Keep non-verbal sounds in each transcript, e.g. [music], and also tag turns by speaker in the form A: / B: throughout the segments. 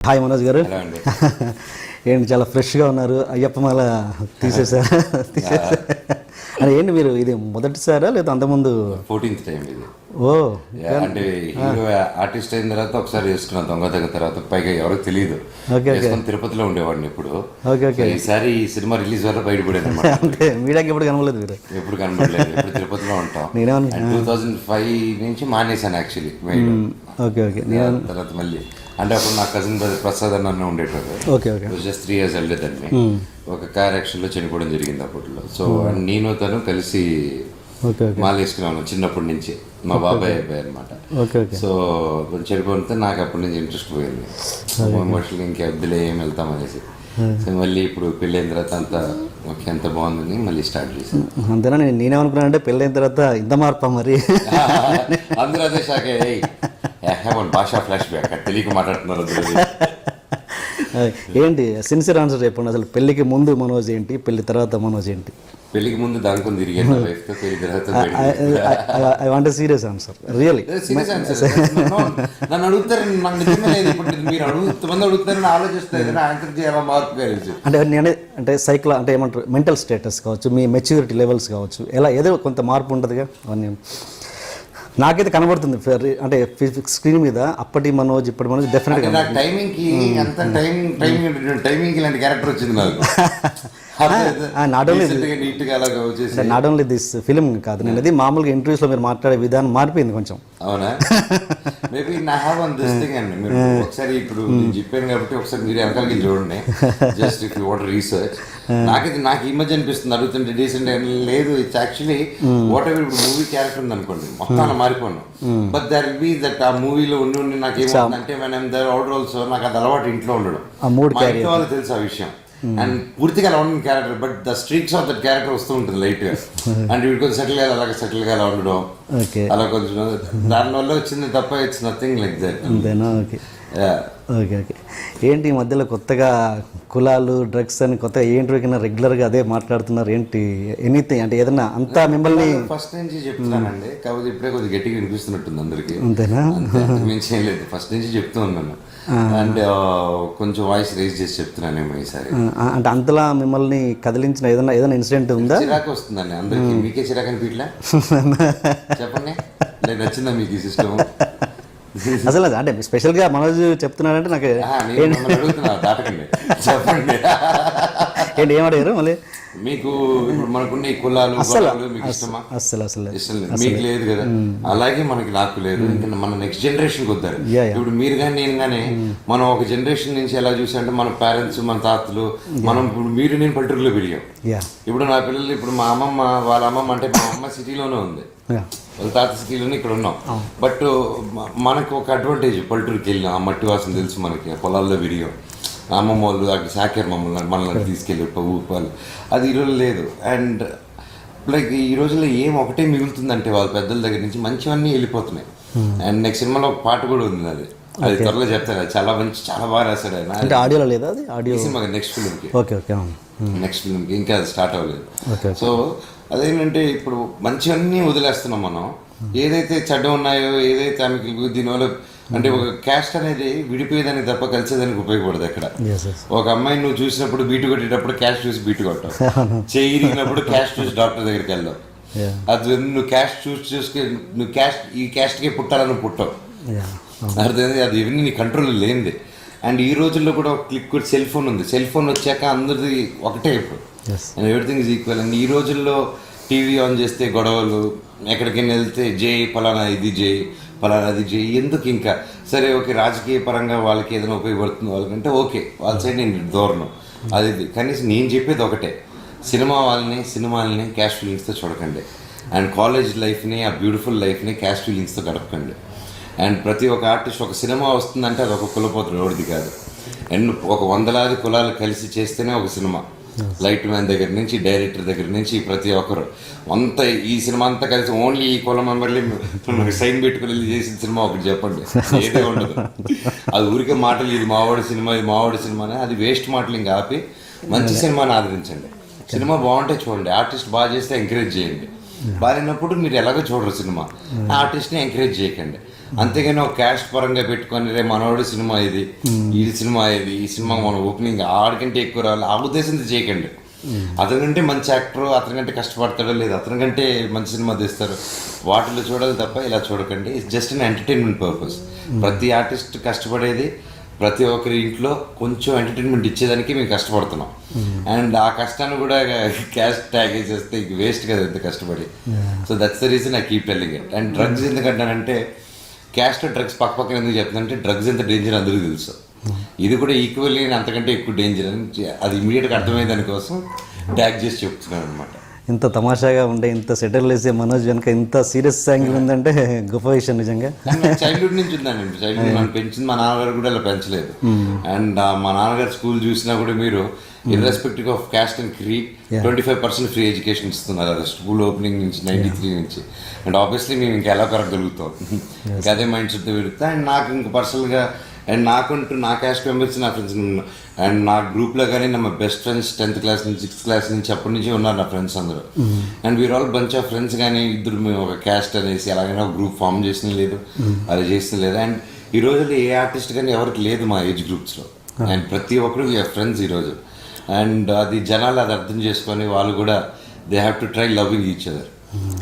A: Hi Manoj గారు. [laughs] ఏంటి చాలా ఫ్రెష్గా ఉన్నారు. అయ్యప్ప మాల తీసేసారా [laughs] అంటే ఏంటి మీరు ఇది మొదటిసారా లేదా అంతకుముందు?
B: ఫోర్టీన్త్ టైం ఇది.
A: ఓ
B: అంటే హీరో ఆర్టిస్ట్ అయిన తర్వాత ఒకసారి చేసుకున్న దొంగ దగ్గర తర్వాత. పైగా ఎవరికి తెలియదు చేసుకుని తిరుపతిలో ఉండేవాడిని ఇప్పుడు
A: ఓకే ఓకే.
B: సో ఈసారి ఈ సినిమా రిలీజ్ వల్ల బయటపడేది [laughs]
A: అంటే మీడియాకి ఎప్పుడు కనబడలేదు మీరు?
B: ఎప్పుడు కనబడలేదు తిరుపతిలో ఉంటాం.
A: నేనేమన్నా
B: టూ థౌజండ్ ఫైవ్ నుంచి మానేశాను యాక్చువల్లీ
A: ఓకే ఓకే. నేను
B: తర్వాత మళ్ళీ. అంటే అప్పుడు నా కజిన్ బ్రదర్ ప్రసాద్ అన్న ఉండేటోడు.
A: Okay okay.
B: Just three years వెళ్ళేదాన్ని ఒక కార్ యాక్షన్లో చనిపోవడం జరిగింది అప్పట్లో. సో నేను తను కలిసి మాల వేసుకున్నాను చిన్నప్పటి నుంచి. మా బాబాయ్ అబ్బాయి అనమాట సో కొంచెం చెడిపోతే నాకు అప్పటి నుంచి ఇంట్రెస్ట్ పోయింది. మనుషులు ఇంకా వద్దులే ఏం వెళ్తాం అనేసి. సో మళ్ళీ ఇప్పుడు పెళ్ళైన తర్వాత అంత ఓకే ఎంత బాగుందని మళ్ళీ స్టార్ట్ చేశాను
A: అంతేనా? నేను నేనేమనుకున్నానంటే పెళ్ళైన తర్వాత ఇంత మార్పా మరి? [laughs]
B: అందరూ అదే షాక్ భాషా ఫ్లాష్ బ్యాక్ తెలియక మాట్లాడుతున్నారు.
A: ఏంటి? సిన్సియర్ ఆన్సర్ చెప్పండి. అసలు పెళ్ళికి ముందు మనోజ్ ఏంటి? పెళ్ళి తర్వాత మనోజ్ ఏంటి?
B: పెళ్ళికి ముందు దానికొని తిరిగాను పెళ్ళి తర్వాత
A: I want serious answer really
B: నన్ను అడుగుతారు. నాకు నిజంగా లేదు. ఇప్పుడు మీరు అడుగు మంది అడుగుతారని ఆలోచిస్తారు ఏదైనా ఆన్సర్ చేయాలా మార్పు కలిసి
A: అంటే నేను అంటే సైకిల్ అంటే ఏమంటారు? మెంటల్ స్టేటస్ కావచ్చు మీ మెచ్యూరిటీ లెవెల్స్ కావచ్చు ఎలా ఏదో కొంత మార్పు ఉంటుందిగా? అవన్నీ. నాకైతే కనబడుతుంది ఫెర్- అంటే స్క్రీన్ మీద అప్పటి మనోజ్ ఇప్పటి మనోజ్ డెఫినెట్గా
B: నాకు టైమింగ్కి ఎంత టైం టైమింగ్ టైమింగ్ ఇలాంటి క్యారెక్టర్ వచ్చింది నాకు. [laughs] నీట్గా వచ్చేసి.
A: నాట్ ఓన్లీ దిస్ ఫిలిం కాదు నేను అది మామూలుగా ఇంటర్వ్యూస్లో మీరు మాట్లాడే విధానం మారిపోయింది కొంచెం.
B: అవునా? [laughs] మేబీ నా హ్యావ్ వన్ దిస్ థింగ్ అండి. మీరు ఒకసారి ఇప్పుడు నేను చెప్పాను కాబట్టి ఒకసారి మీరు వెనకాలకి చూడండి. Just if you what research నాకైతే నాకు ఈ మధ్య అనిపిస్తుంది అడుగుతుంటే డీసెంట్ లేదు ఇట్స్ యాక్చువల్లీ వాట్ ఎవర్ ఇప్పుడు మూవీ క్యారెక్టర్ ఉంది అనుకోండి మొత్తం అలా మారిపోను. బట్ దర్ బి దట్ ఆ మూవీలో ఉండి ఉండి నాకు ఏమవుతుందంటే మనం దర్ అవుట్ ఆల్సో నాకు అది అలవాటు ఇంట్లో ఉండడం. మా ఇంట్లో వాళ్ళకి తెలుసు ఆ విషయం. అండ్ పూర్తిగా అలా ఉన్న character but the streaks of that character వస్తూ ఉంటుంది లైట్గా. అండ్ వీడు కొంచెం సెటిల్గా అలాగే సెటిల్గా అలా ఉండడం. అలా కొంచెం దానివల్ల వచ్చింది తప్ప ఇట్స్ నథింగ్ లైక్ దట్
A: అంతేనా? Okay okay okay. ఏంటి ఈ మధ్యలో కొత్తగా కులాలు డ్రగ్స్ అని కొత్తగా ఏంటి కింద రెగ్యులర్గా అదే మాట్లాడుతున్నారు? ఏంటి ఎనీథింగ్ అంటే ఏదన్నా అంతా మిమ్మల్ని
B: ఫస్ట్ నుంచి చెప్తున్నానండి. కాకపోతే ఇప్పుడే కొద్దిగా గట్టిగా వినిపిస్తున్నట్టుంది అందరికి.
A: అంతేనా?
B: మించి ఏం లేదు ఫస్ట్ నుంచి చెప్తూ ఉన్నాను. అండ్ కొంచెం వాయిస్ రేజ్ చేసి చెప్తున్నానేమో ఈసారి.
A: అంటే అంతలా మిమ్మల్ని కదిలించిన ఏదైనా ఏదైనా ఇన్సిడెంట్ ఉందా?
B: చిరాకు వస్తుందండి అందరికి. మీకే చిరాకు అనిపించలే [laughs] చెప్పండి నచ్చిందా మీకు ఈ సిస్టమ్ [laughs]
A: అసలు అంటే స్పెషల్గా మనోజ్ చెప్తున్నారంటే నాకు
B: చెప్పండి.
A: ఏంటి ఏమడిగారు మళ్ళీ?
B: మీకు ఇప్పుడు మనకున్న ఈ కులాలు మీకు ఇష్టమా?
A: అసలు
B: లేదు. మీకు లేదు. కదా? అలాగే మనకి నాకు లేదు. మన నెక్స్ట్ జనరేషన్కి వద్దారు. ఇప్పుడు మీరు కానీ నేను కానీ మనం ఒక జనరేషన్ నుంచి ఎలా చూసామంటే మన పేరెంట్స్ మన తాతలు మనం ఇప్పుడు మీరు నేను పల్లెటూరులో పెరిగాం. ఇప్పుడు నా పిల్లలు ఇప్పుడు మా అమ్మమ్మ వాళ్ళ అమ్మమ్మ అంటే మా అమ్మ సిటీలోనే ఉంది. తాత సిటీలోనే ఇక్కడ ఉన్నాం. బట్ మనకు ఒక అడ్వాంటేజ్ పల్లెటూరుకి వెళ్ళినాం ఆ మట్టి వాసన తెలుసు మనకి పొలాల్లో విరిగాం అమ్మమ్మ వాళ్ళు అక్కడ సాకారు మమ్మల్ని మనల్ని తీసుకెళ్ళి ఊపాలు అది ఈరోజు లేదు. అండ్ లైక్ ఈ రోజుల్లో ఏం ఒకటే మిగులుతుందంటే వాళ్ళ పెద్దల దగ్గర నుంచి మంచివన్నీ వెళ్ళిపోతున్నాయి. అండ్ నెక్స్ట్ సినిమాలో ఒక పాట కూడా ఉంది అది అది త్వరలో చెప్తాను అది చాలా మంచి చాలా బాగా రాశాడు ఆయన.
A: అంటే ఆడియోలో లేదా అది? ఆడియో
B: సినిమా నెక్స్ట్ ఫిల్మ్కి.
A: ఓకే ఓకే అవును.
B: నెక్స్ట్ ఫిల్మ్కి ఇంకా అది స్టార్ట్ అవ్వలేదు. సో అదేంటంటే ఇప్పుడు మంచివన్నీ వదిలేస్తున్నాం మనం. ఏదైతే చెడ్డ ఉన్నాయో ఏదైతే ఆమెకి దీనివల్ల అంటే ఒక క్యాస్ట్ అనేది విడిపోయేదానికి తప్ప కలిసేదానికి ఉపయోగపడదు అక్కడ ఒక అమ్మాయిని నువ్వు చూసినప్పుడు బీటు కొట్టేటప్పుడు క్యాష్ చూసి బీటు కొట్టావు. చేయి ఇరిగినప్పుడు క్యాష్ చూసి డాక్టర్ దగ్గరికి వెళ్దావు
A: యా
B: అది నువ్వు క్యాష్ చూసి చూసుకు నువ్వు క్యాష్ ఈ క్యాస్ట్కే పుట్టాలని పుట్టావు. అర్థమైంది? అది ఇవన్నీ నీ కంట్రోల్ లేనిది. అండ్ ఈ రోజుల్లో కూడా ఒక క్లిక్ సెల్ ఫోన్ ఉంది. సెల్ ఫోన్ వచ్చాక అందరిది ఒకటే ఇప్పుడు. And everything is equal and ఈ రోజుల్లో టీవీ ఆన్ చేస్తే గొడవలు ఎక్కడికైనా వెళ్తే జై ఫలానా ఇది జై ఫలానా అది జై ఎందుకు ఇంకా? సరే ఓకే రాజకీయ పరంగా వాళ్ళకి ఏదైనా ఉపయోగపడుతుంది వాళ్ళకంటే ఓకే. వాళ్ళ సైడ్ నేను దూరను. అది ఇది. కనీసం నేను చెప్పేది ఒకటే. సినిమా వాళ్ళని సినిమాలని క్యాష్ ఫీలింగ్స్తో చూడకండి. అండ్ కాలేజ్ లైఫ్ని ఆ బ్యూటిఫుల్ లైఫ్ని క్యాష్ ఫీలింగ్స్తో గడపకండి. అండ్ ప్రతి ఒక్క ఆర్టిస్ట్ ఒక సినిమా వస్తుందంటే అది ఒక కులపోతుడు ఎవరిది కాదు. అండ్ ఒక వందలాది కులాలు కలిసి చేస్తేనే ఒక సినిమా. లైట్ మ్యాన్ దగ్గర నుంచి డైరెక్టర్ దగ్గర నుంచి ప్రతి ఒక్కరు. అంత ఈ సినిమా అంతా కలిసి ఓన్లీ ఈ కుల మెంబర్లీ సైన్ పెట్టుకుని వెళ్ళి చేసిన సినిమా ఒకటి చెప్పండి. ఏదే ఉండదు. అది ఊరికే మాటలు ఇది మావాడి సినిమా ఇది మావాడి సినిమా అని అది వేస్ట్ మాటలు ఇంకా ఆపి మంచి సినిమాని ఆదరించండి. సినిమా బాగుంటే చూడండి. ఆర్టిస్ట్ బాగా చేస్తే ఎంకరేజ్ చేయండి. బాగాలేనప్పుడు మీరు ఎలాగో చూడరు సినిమా. ఆర్టిస్ట్ని ఎంకరేజ్ చేయకండి. అంతేగాని ఒక క్యాస్ట్ పరంగా పెట్టుకొని రే మనోడు సినిమా ఇది ఈ సినిమా ఇది ఈ సినిమా మన ఓపెనింగ్ ఆడికంటే ఎక్కువ రావాలి. ఆ ఉద్దేశంతో చేయకండి. అతనికంటే మంచి యాక్టర్ అతనికంటే కష్టపడతాడో లేదు అతనికంటే మంచి సినిమా తీస్తారు వాటిలో చూడాలి తప్ప ఇలా చూడకండి. It's just an entertainment purpose ప్రతి ఆర్టిస్ట్ కష్టపడేది ప్రతి ఒక్కరి ఇంట్లో కొంచెం ఎంటర్టైన్మెంట్ ఇచ్చేదానికి మేము కష్టపడుతున్నాం. అండ్ ఆ కష్టాన్ని కూడా క్యాష్ ట్యాగ్ చేస్తే ఇంక వేస్ట్ కదా ఎంత కష్టపడి. So that's the reason I keep telling it and drugs ఎందుకంటానంటే caste drugs పక్క పక్కన ఎందుకు చెప్తానంటే డ్రగ్స్ ఎంత డేంజర్ అందరికీ తెలుసు. ఇది కూడా ఈక్వల్లీ అంతకంటే ఎక్కువ డేంజర్ అని అది ఇమీడియట్గా అర్థమయ్యే దానికోసం ట్యాగ్ చేసి చెప్తున్నాను అనమాట
A: ఇంత తమాషాగా ఉండే ఇంత సెటిల్ వేసే మనోజ్ వెనక ఇంత సీరియస్ యాంగిల్ ఉందంటే గొప్ప విషయం నిజంగా.
B: చైల్డ్హుడ్ నుంచి ఉందండి. చైల్డ్హుడ్ నన్ను పెంచింది మా నాన్నగారు కూడా ఇలా పెంచలేదు. అండ్ మా నాన్నగారు స్కూల్ చూసినా కూడా మీరు irrespective of caste and creed twenty five percent free education ఇస్తున్నారు. అది స్కూల్ ఓపెనింగ్ నుంచి నైన్టీ త్రీ నుంచి. అండ్ ఆబ్వియస్లీ మేము ఇంకా ఎలా కరగలుగుతాం? ఇంకా అదే మైండ్ సెట్ పెరుగుతా అండ్ నాకు ఇంకా పర్సనల్గా అండ్ నాకంటూ నా క్యాస్ట్ మెంబర్స్ నా ఫ్రెండ్స్ అండ్ నా గ్రూప్లో కానీ నా బెస్ట్ ఫ్రెండ్స్ టెన్త్ క్లాస్ నుంచి సిక్స్త్ క్లాస్ నుంచి అప్పటి నుంచి ఉన్నారు నా ఫ్రెండ్స్ అందరూ. And we're all bunch of friends కానీ ఇద్దరు మేము ఒక క్యాస్ట్ అనేసి అలాగైనా ఒక గ్రూప్ ఫామ్ చేసిన లేదు అలా చేసిన లేదు. అండ్ ఈ రోజుల్లో ఏ ఆర్టిస్ట్ కానీ ఎవరికి లేదు మా ఏజ్ గ్రూప్స్లో అండ్ ప్రతి ఒక్కరు ఫ్రెండ్స్ ఈరోజు అండ్ అది జనాలు అది అర్థం చేసుకొని వాళ్ళు కూడా they have to try loving each other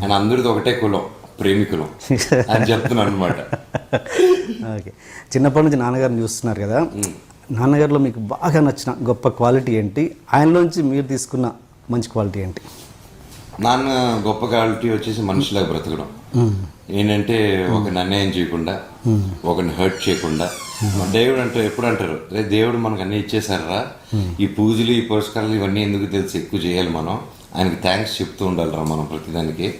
B: and అందరిది ఒకటే కులం ప్రేమికులం. [laughs] అని చెప్తున్నాను అనమాట
A: ఓకే. చిన్నప్పటి నుంచి నాన్నగారిని చూస్తున్నారు కదా. నాన్నగారిలో మీకు బాగా నచ్చిన గొప్ప క్వాలిటీ ఏంటి? ఆయనలోంచి మీరు తీసుకున్న మంచి క్వాలిటీ ఏంటి?
B: నాన్న గొప్ప క్వాలిటీ వచ్చేసి మనుషులాగా బ్రతకడం. ఏంటంటే ఒకరిని అన్యాయం చేయకుండా ఒకరిని హర్ట్ చేయకుండా. దేవుడు అంటే ఎప్పుడు అంటారు? రే దేవుడు మనకు అన్నీ ఇచ్చేసారా ఈ పూజలు ఈ పురస్కారాలు ఇవన్నీ ఎందుకు తెలిసి? ఎక్కువ చేయాలి మనం. ఆయనకి థ్యాంక్స్ చెప్తూ ఉండాలిరా మనం ప్రతిదానికి.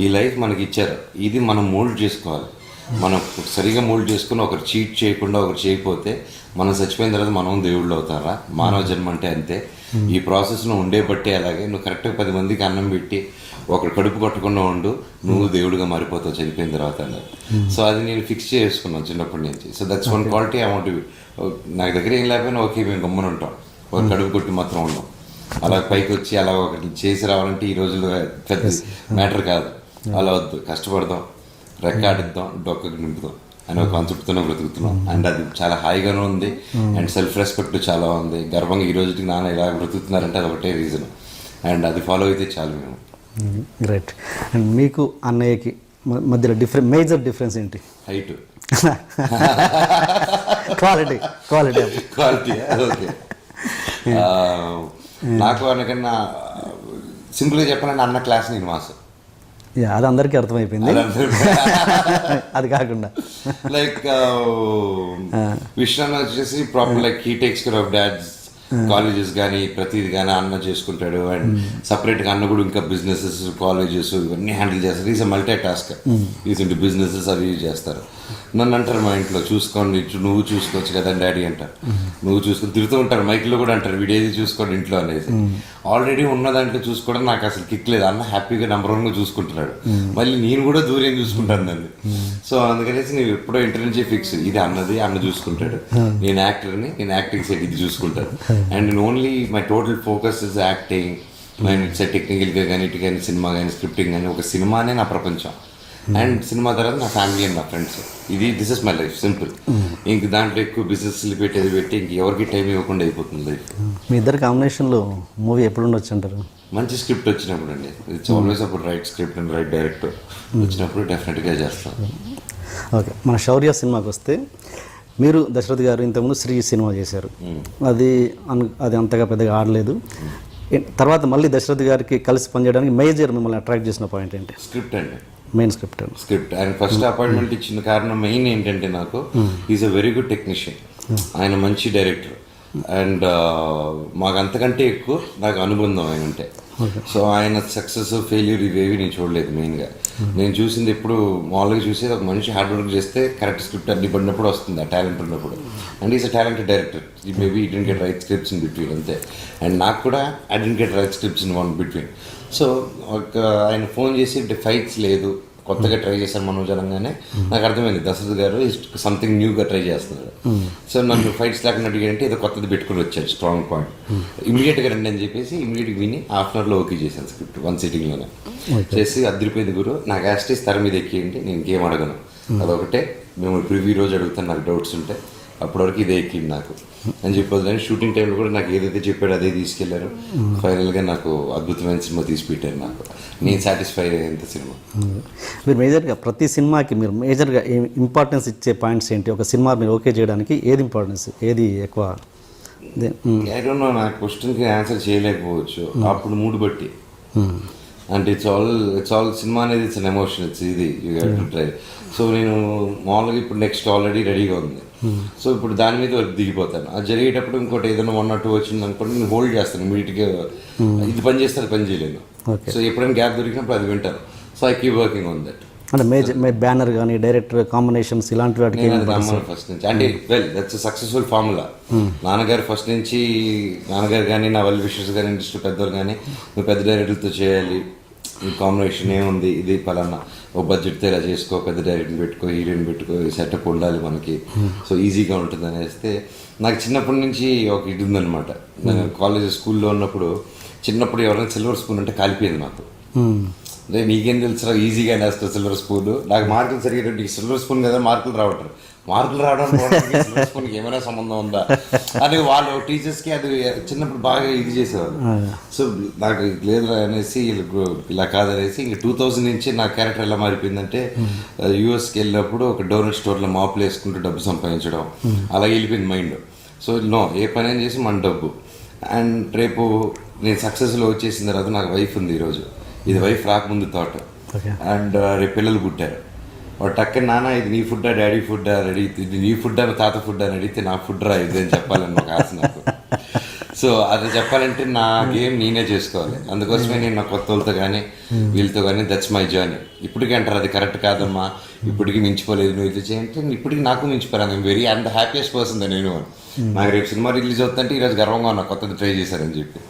B: ఈ లైఫ్ మనకి ఇచ్చారు. ఇది మనం మోల్డ్ చేసుకోవాలి. మనం సరిగా మోల్డ్ చేసుకుని ఒకరు చీట్ చేయకుండా ఒకరు చేయకపోతే మనం చచ్చిపోయిన తర్వాత మనం దేవుళ్ళు అవుతారా? మానవ జన్మ అంటే అంతే. ఈ ప్రాసెస్ను ఉండే బట్టే అలాగే నువ్వు కరెక్ట్గా పది మందికి అన్నం పెట్టి ఒకడు కడుపు కొట్టకుండా ఉండు నువ్వు దేవుడిగా మారిపోతావు చనిపోయిన తర్వాత అన్నారు సో అది నేను ఫిక్స్ చేసుకున్నాను చిన్నప్పటి నుంచి. So that's one quality want నాకు దగ్గర ఏం లేకపోయినా ఓకే మేము గమ్మున ఉంటాం. ఒక కడుపు కొట్టి మాత్రం ఉండం. అలా పైకి వచ్చి అలా ఒకటి చేసి రావాలంటే ఈ రోజుల్లో పెద్ద మ్యాటర్ కాదు. అలా వద్దు. కష్టపడదాం. రెక్కాడిద్దాం డొక్కకు నింపుదాం అనే ఒక కాన్సెప్ట్తోనే బ్రతుకుతున్నాం. అండ్ అది చాలా హాయిగానే ఉంది. అండ్ సెల్ఫ్ రెస్పెక్ట్ చాలా ఉంది. గర్వంగా ఈ రోజుకి నాన్న ఇలా బ్రతుకుతున్నారంటే అది ఒకటే రీజన్ అండ్ అది ఫాలో అయితే చాలు మేము.
A: గ్రేట్ అండ్ మీకు అన్నయ్యకి మధ్యలో డిఫరెంట్ మేజర్ డిఫరెన్స్ ఏంటి?
B: Height
A: quality quality
B: quality okay నాకు అనకన్నా సింపుల్గా చెప్పాలంటే అన్న క్లాస్ నేను మాస్
A: అది అందరికీ అర్థమైపోయింది. అది [laughs] కాకుండా.
B: లైక్ విశ్వనాథ్ వచ్చేసి proper like he takes care of dad's colleges కానీ ప్రతిది కానీ అన్న చేసుకుంటాడు. అండ్ సపరేట్గా అన్న కూడా ఇంకా బిజినెసెస్ కాలేజెస్ ఇవన్నీ హ్యాండిల్ చేస్తారు. ఈజ్ మల్టీ టాస్క్ ఈజ్ ఇంటి బిజినెసెస్ అవి చేస్తారు. నన్ను అంటారు మా ఇంట్లో చూసుకోండి నువ్వు చూసుకోవచ్చు కదా డాడీ అంటారు నువ్వు చూసుకొని తిరుగుతూ ఉంటారు మైక్లో కూడా అంటారు వీడేది చూసుకోండి ఇంట్లో అనేది ఆల్రెడీ ఉన్న దాంట్లో చూసుకోవడం నాకు అసలు కిక్ లేదు. అన్న హ్యాపీగా నెంబర్ వన్గా చూసుకుంటున్నాడు. మళ్ళీ నేను కూడా దూరం చూసుకుంటాను దాన్ని. సో అందుకనేసి నేను ఎప్పుడో ఇంటర్ నుంచి ఫిక్స్. ఇది అన్నది అన్న చూసుకుంటాడు. నేను యాక్టర్ని నేను యాక్టింగ్ సెట్ ఇది చూసుకుంటాను. And only my total focus is acting. Mind it's టెక్నికల్గా కానీ ఇటు కానీ సినిమా కానీ స్క్రిప్టింగ్ కానీ ఒక సినిమానే నా ప్రపంచం. అండ్ సినిమా తర్వాత నా ఫ్యామిలీ అండ్ నా ఫ్రెండ్స్. ఇది this is my life simple ఇంక దాంట్లో ఎక్కువ బిజినెస్ పెట్టేది పెట్టి ఇంక ఎవరికి టైం ఇవ్వకుండా అయిపోతుంది లైఫ్
A: మీ ఇద్దరు కాంబినేషన్లో మూవీ ఎప్పుడు ఉండొచ్చు అంటారు?
B: మంచి స్క్రిప్ట్ వచ్చినప్పుడు అండి. ఇట్స్ ఆల్వేస్ అప్పుడు right script and right director వచ్చినప్పుడు డెఫినెట్గా చేస్తాం.
A: ఓకే మన శౌర్య సినిమాకి వస్తే మీరు దశరథ్ గారు ఇంతకుముందు శ్రీ సినిమా చేశారు. అది అను అది అంతగా పెద్దగా ఆడలేదు. ఏ- తర్వాత మళ్ళీ దశరథ్ గారికి కలిసి పనిచేయడానికి మేజర్ మిమ్మల్ని అట్రాక్ట్ చేసిన పాయింట్ ఏంటి?
B: స్క్రిప్ట్ అండి.
A: మెయిన్ స్క్రిప్ట్
B: స్క్రిప్ట్ ఆయన ఫస్ట్ అపాయింట్మెంట్ ఇచ్చిన కారణం మెయిన్ ఏంటంటే నాకు is a very good technician ఆయన మంచి డైరెక్టర్ అండ్ మాకు అంతకంటే ఎక్కువ నాకు అనుబంధం ఆయన అంటే సో ఆయన సక్సెస్ ఫెయిల్యూర్ ఇవేవి నేను చూడలేదు మెయిన్గా నేను చూసింది ఎప్పుడు మామూలుగా చూసేది ఒక మనిషి హార్డ్ వర్క్ చేస్తే కరెక్ట్ స్క్రిప్ట్ అన్ని పడినప్పుడు వస్తుంది ఆ టాలెంట్ ఉన్నప్పుడు. And is a talented director ఈ మేబీ ఈ didn't get right scripts in between అంతే. అండ్ నాకు కూడా I didn't get right scripts in one between so ఒక ఆయన ఫోన్ చేసి ఫైట్స్ లేదు కొత్తగా ట్రై చేశాను మనోజ్ అనగానే నాకు అర్థమైంది. దశరథ్ గారు సంథింగ్ న్యూగా ట్రై చేస్తున్నారు. సో నన్ను ఫైట్స్ లేకుండా అడిగారంటే ఏదో కొత్తది పెట్టుకుని వచ్చారు స్ట్రాంగ్ పాయింట్ ఇమీడియట్గా రండి అని చెప్పేసి ఇమీడియట్గా విని హాఫ్ అన్ అవర్లో ఓకే చేశాను స్క్రిప్ట్ వన్ సిట్టింగ్లోనే చేసి అద్దరిపోయింది గురు నాకు యాస్టీస్ తెర మీద ఎక్కియండి నేను ఇంకేం అడగను. అదొకటే. మేము ప్రివ్యూ రోజు అడుగుతాను నాకు డౌట్స్ ఉంటే. అప్పటివరకు ఇదే ఎక్కింది నాకు. అని చెప్పొద్దని షూటింగ్ టైంలో కూడా నాకు ఏదైతే చెప్పాడో అదే తీసుకెళ్ళారు. ఫైనల్గా నాకు అద్భుతమైన సినిమా తీసి పెట్టారు నాకు. నేను సాటిస్ఫై అయ్యేంత సినిమా.
A: మీరు మేజర్గా ప్రతి సినిమాకి మీరు మేజర్గా ఇంపార్టెన్స్ ఇచ్చే పాయింట్స్ ఏంటి? ఒక సినిమా మీరు ఓకే చేయడానికి ఏది ఇంపార్టెన్స్ ఏది ఎక్కువ?
B: ఐ డోంట్ నో నా క్వశ్చన్కి ఆన్సర్ చేయలేకపోవచ్చు. అప్పుడు మూడు బట్టి. అంటే it's all it's all cinema అనేది ఇట్స్ ఎమోషన్ ఇట్స్ ఇది you have to try so నేను మామూలుగా ఇప్పుడు నెక్స్ట్ ఆల్రెడీ రెడీగా ఉంది. సో ఇప్పుడు దాని మీద వర్క్ దిగిపోతాను. అది జరిగేటప్పుడు ఇంకోటి ఏదైనా వన్ నాట్ టూ వచ్చింది అనుకోండి నేను హోల్డ్ చేస్తాను ఇమీడియట్గా ఇది పని చేస్తే అది పని చేయలేను. సో ఎప్పుడైనా గ్యాప్ దొరికినప్పుడు అది వింటాను. So I keep working on that
A: అంటే మేజర్ మే బ్యానర్ కానీ డైరెక్టర్ కాంబినేషన్స్ ఇలాంటి వాటికి
B: ఫస్ట్ నుంచి. అంటే వెల్ దట్స్ సక్సెస్ఫుల్ ఫార్ములా నాన్నగారు ఫస్ట్ నుంచి నాన్నగారు కానీ నా వెల్ విషెస్ కానీ ఇండస్ట్రీ పెద్దవారు కానీ నువ్వు పెద్ద డైరెక్టర్తో చేయాలి. ఈ కాంబినేషన్ ఏముంది? ఇది పలానా. ఓ బడ్జెట్తో ఇలా చేసుకో పెద్ద డైరెక్టర్ పెట్టుకో హీరోయిన్ పెట్టుకో సెటప్ ఉండాలి మనకి. సో ఈజీగా ఉంటుంది అనేస్తే నాకు చిన్నప్పటి నుంచి ఒక ఇది ఉందన్నమాట. నేను కాలేజ్ స్కూల్లో ఉన్నప్పుడు చిన్నప్పుడు ఎవరైనా సిల్వర్ స్పూన్ అంటే కాలిపోయింది నాకు.
A: మ్,
B: అంటే నీకేం తెలుసు ఈజీగా వేస్తావు సిల్వర్ స్పూన్ నాకు మార్కులు సరిగ్గా సిల్వర్ స్పూన్ కదా మార్కులు రావటం మార్కులు రావడం స్పూన్కి ఏమైనా సంబంధం ఉందా? అని వాళ్ళు టీచర్స్కి అది చిన్నప్పుడు బాగా ఇది చేసేవాళ్ళు. సో నాకు లేదు అనేసి ఇలా కాదనేసి ఇంక టూ థౌజండ్ నుంచి నా క్యారెక్టర్ ఎలా మారిపోయిందంటే యూఎస్కి వెళ్ళినప్పుడు ఒక డోనట్ స్టోర్లో మాపులు వేసుకుంటూ డబ్బు సంపాదించడం. అలా వెళ్ళిపోయింది మైండ్. సో నో ఏ పని చేసి మన డబ్బు. అండ్ రేపు నేను సక్సెస్లో వచ్చేసిన తర్వాత నాకు వైఫ్ ఉంది ఈరోజు. ఇది వైఫ్ రాకముందు థాట్. అండ్ రేపు పిల్లలు పుట్టారు. వాడు టక్కన నాన్న ఇది నీ ఫుడ్డా డాడీ ఫుడ్డా రెడీ ఇది నీ ఫుడ్ అని తాత ఫుడ్ అని అడిగితే నా ఫుడ్ రా ఇది అని చెప్పాలని ఒక ఆశ నాకు. సో అది చెప్పాలంటే నా గేమ్ నేనే చేసుకోవాలి. అందుకోసమే నేను నా కొత్త వాళ్ళతో కానీ వీళ్ళతో కానీ దట్స్ మై జర్నీ ఇప్పటికీ అంటారు అది కరెక్ట్ కాదమ్మా ఇప్పటికీ మించిపోలేదు నువ్వు ఇది చేయంటే ఇప్పటికి నాకు మించిపోయాను I'm very and happiest person నేను నాకు రేపు సినిమా రిలీజ్ అవుతుందంటే ఈరోజు గర్వంగా ఉన్నా కొత్తది ట్రై చేశారని చెప్పి.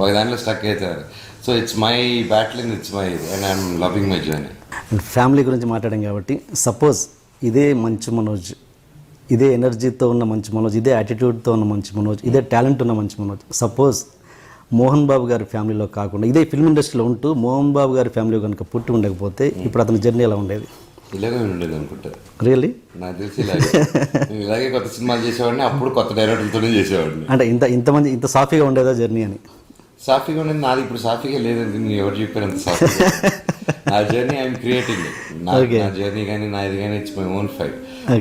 B: ఒక దాంట్లో స్టక్ అవుతారు. So it's my battle it's my and I'm loving my journey
A: and family గురించి మాట్లాడాం కాబట్టి సపోజ్ ఇదే మంచు మనోజ్ ఇదే ఎనర్జీతో ఉన్న మంచి మనోజ్ ఇదే యాటిట్యూడ్తో ఉన్న మంచి మనోజ్ ఇదే టాలెంట్ ఉన్న మంచి మనోజ్. సపోజ్ మోహన్ బాబు గారి ఫ్యామిలీలో కాకుండా ఇదే ఫిల్మ్ ఇండస్ట్రీలో ఉంటూ మోహన్ బాబు గారి ఫ్యామిలీ కనుక పుట్టి ఉండకపోతే ఇప్పుడు అతని జర్నీ ఎలా ఉండేది?
B: ఇలాగే ఉండేది అనుకుంటారు
A: రియల్లీ
B: నాకు తెలిసి ఇలాగే. కొత్త సినిమాలు చేసేవాడిని అప్పుడు కొత్త డైరెక్టర్లతోనే చేసేవాడిని.
A: అంటే ఇంత ఇంతమంది ఇంత సాఫీగా ఉండేదా జర్నీ అని?
B: సాఫీగా ఉండేది నాది ఇప్పుడు సాఫీగా లేదండి. నేను ఎవరు చెప్పారు అంత సాఫీగా? [laughs] నా జర్నీ ఐఎమ్ క్రియేటింగ్ నా నా జర్నీ కానీ నా ఇది కానీ it's my own fight.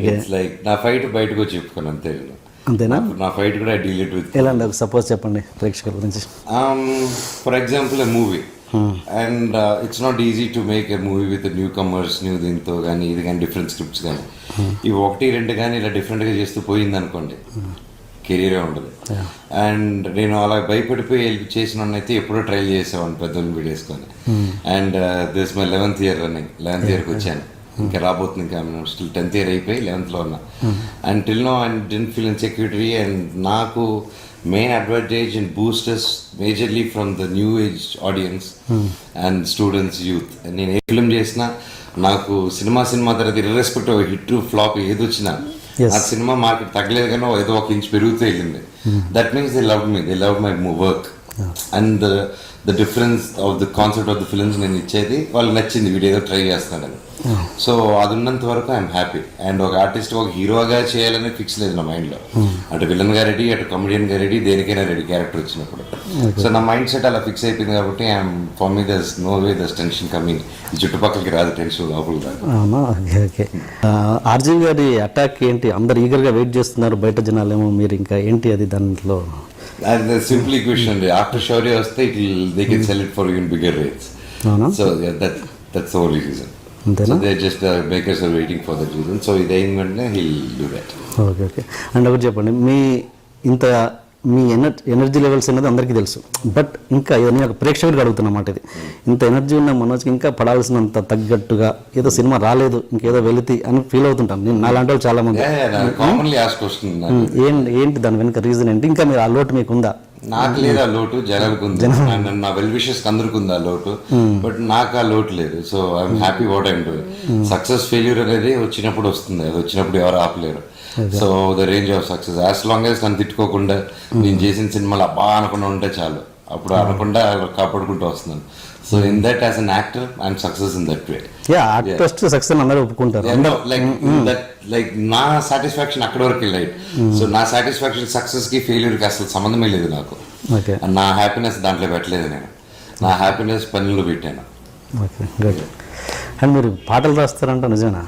B: It's like నా ఫైట్ బయటకు వచ్చి చెప్పుకోను అంతే.
A: అంతేనా?
B: నా ఫైట్ కూడా డీలేట్ విత్
A: ఎలా అండి? సపోజ్ చెప్పండి ప్రేక్షకుల గురించి.
B: For example a movie and it's not easy to make a movie with newcomers new దీంతో కానీ ఇది కానీ డిఫరెంట్ స్క్రిప్ట్స్ కానీ ఇవి ఒకటి రెండు కానీ ఇలా డిఫరెంట్గా చేస్తూ పోయింది అనుకోండి కెరీరే ఉండదు. అండ్ నేను అలా భయపడిపోయి వెళ్ళి చేసిన అయితే ఎప్పుడో ట్రైల్ చేసేవాడిని పెద్దోళ్ళని వీడేసుకొని and this my eleventh year running eleventh ఇయర్కి వచ్చాను. ఇంకా రాబోతుంది ఇంకా స్టిల్ టెన్త్ ఇయర్ అయిపోయి లెవెన్త్లో ఉన్నా. And till no and didn't feel insecurity and నాకు main advantage and boosters majorly from the new age audience and students youth నేను ఏ ఫిల్మ్ చేసినా నాకు సినిమా సినిమా తర్వాత ఇర్రెస్పెక్టివ్ హిట్ ఫ్లాప్ ఏది వచ్చినా ఆ సినిమా మార్కెట్ తగ్గలేదు కానీ ఏదో ఒక ఇంచ్ పెరుగుతూ వెళ్ళింది. That means they love me they love my work and the difference of the concept of the films నేను ఇచ్చేది. వాళ్ళకి నచ్చింది వీడు ఏదో ట్రై చేస్తున్నాడని. సో అది ఉన్నంత వరకు ఐఎమ్ హ్యాపీ అండ్ ఒక ఆర్టిస్ట్ ఒక హీరోగా చేయాలని ఫిక్స్ లేదు నా మైండ్లో అటు విలన్గా రెడీ అటు కమెడియన్గా రెడీ దేనికైనా రెడీ క్యారెక్టర్ వచ్చినప్పుడు. సో నా మైండ్ సెట్ అలా ఫిక్స్ అయిపోయింది కాబట్టి I'm for me thus no way thus tension coming ఈ చుట్టుపక్కలకి రాదు టెన్షన్ లోపల రాదు.
A: అవునా? ఓకే ఓకే ఆర్జీవి గారి అటాక్ ఏంటి? అందరు ఈగర్గా వెయిట్ చేస్తున్నారు. బయట జనాలేమో మీరు ఇంకా ఏంటి అది దాంట్లో?
B: And the simple equation. Shaurya వస్తే it they can sell it for even bigger rates
A: అవునా?
B: So that that's only reason
A: అంతేనా?
B: They just makers are waiting for that reason so ఇది వెంటనే he'll do that
A: okay okay and ఒకటి చెప్పండి మీ ఇంత మీ energy energy levels అనేది అందరికీ తెలుసు. బట్ ఇంకా నేను ఒక ప్రేక్షకుడికి అడుగుతున్నమాట ఇది. ఇంత ఎనర్జీ ఉన్న మనోజ్కి ఇంకా పడాల్సినంత తగ్గట్టుగా ఏదో సినిమా రాలేదు ఇంకేదో వెళితే అని ఫీల్ అవుతుంటాను నేను నాలాంటి వాళ్ళు చాలా మంది
B: కామన్లీ ఆస్క్ వస్తుంది
A: ఏం ఏంటి దాని వెనుక రీజన్ ఏంటి? ఇంకా మీరు ఆ లోటు మీకు ఉందా
B: నాకు లేదు లోటు జనాలకు ఉంది. నా వెల్ విషెస్ అందరికి ఉంది ఆ లోటు. బట్ నాకు ఆ లోటు లేదు. So I'm happy what I'm doing success failure అనేది వచ్చినప్పుడు వస్తుంది. అది వచ్చినప్పుడు ఎవరు ఆపలేరు. So the range of success. As long as నన్ను తిట్టుకోకుండా నేను చేసిన సినిమాలు అబ్బా అనకుండా ఉంటే చాలు. అప్పుడు అనకుండా కాపాడుకుంటూ వస్తున్నాను. So in that as an actor I'm success in that way
A: yeah artist success అందరూ ఒప్పుకుంటారు.
B: లైక్ దట్ లైక్ నా సాటిస్ఫాక్షన్ అక్కడ వరకు రైట్ సో నా సాటిస్ఫాక్షన్ సక్సెస్కి ఫెయిల్యూర్కి అసలు సంబంధమే లేదు నాకు. నా హ్యాపీనెస్ దాంట్లో పెట్టలేదు నేను. నా హ్యాపీనెస్ పనిలో పెట్టాను.
A: ఓకే అండ్ మీరు పాటలు రాస్తారంట నిజమేనా?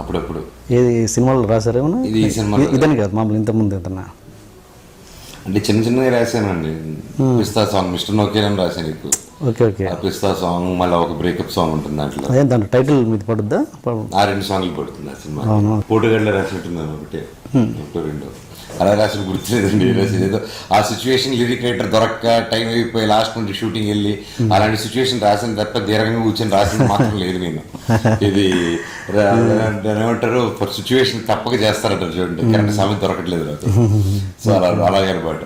B: అప్పుడప్పుడు.
A: ఏది సినిమాలో రాశారేమన్నా
B: ఇది ఈ సినిమాలో
A: ఇదని కాదు మామూలు ఇంతకుముందు ఏదన్నా.
B: అంటే చిన్న చిన్నగా రాశానండి. పిస్తా సాంగ్ మిస్టర్ నోకేలని రాశాను ఎక్కువ
A: ఓకే ఓకే.
B: పిస్తా సాంగ్ మళ్ళీ ఒక బ్రేకప్ సాంగ్ ఉంటుంది దాంట్లో.
A: అదే దాంట్లో టైటిల్ మీద పడుద్దా?
B: ఆ రెండు సాంగ్లు పడుతుంది ఆ సినిమా. పోటుగడ్డ రాసినట్టున్నాను ఒకటే. ఒకటో రెండో. అలా రాసిన గుర్తులేదండి రాసేది ఏదో ఆ సిచ్యువేషన్ లిరిక్ రైటర్ దొరక్క టైం అయిపోయి లాస్ట్ నుండి షూటింగ్ వెళ్ళి అలాంటి సిచ్యువేషన్ రాసిన తప్ప దీర్ఘంగా కూర్చొని రాసింది మాత్రం లేదు నేను. [laughs] ఇది దాన్ని ఏమంటారు సిచ్యువేషన్ తప్పక చేస్తారంటారు చూడండి. కరెక్ట్ సమయం దొరకట్లేదు నాకు. సో అలా అలాగే అనమాట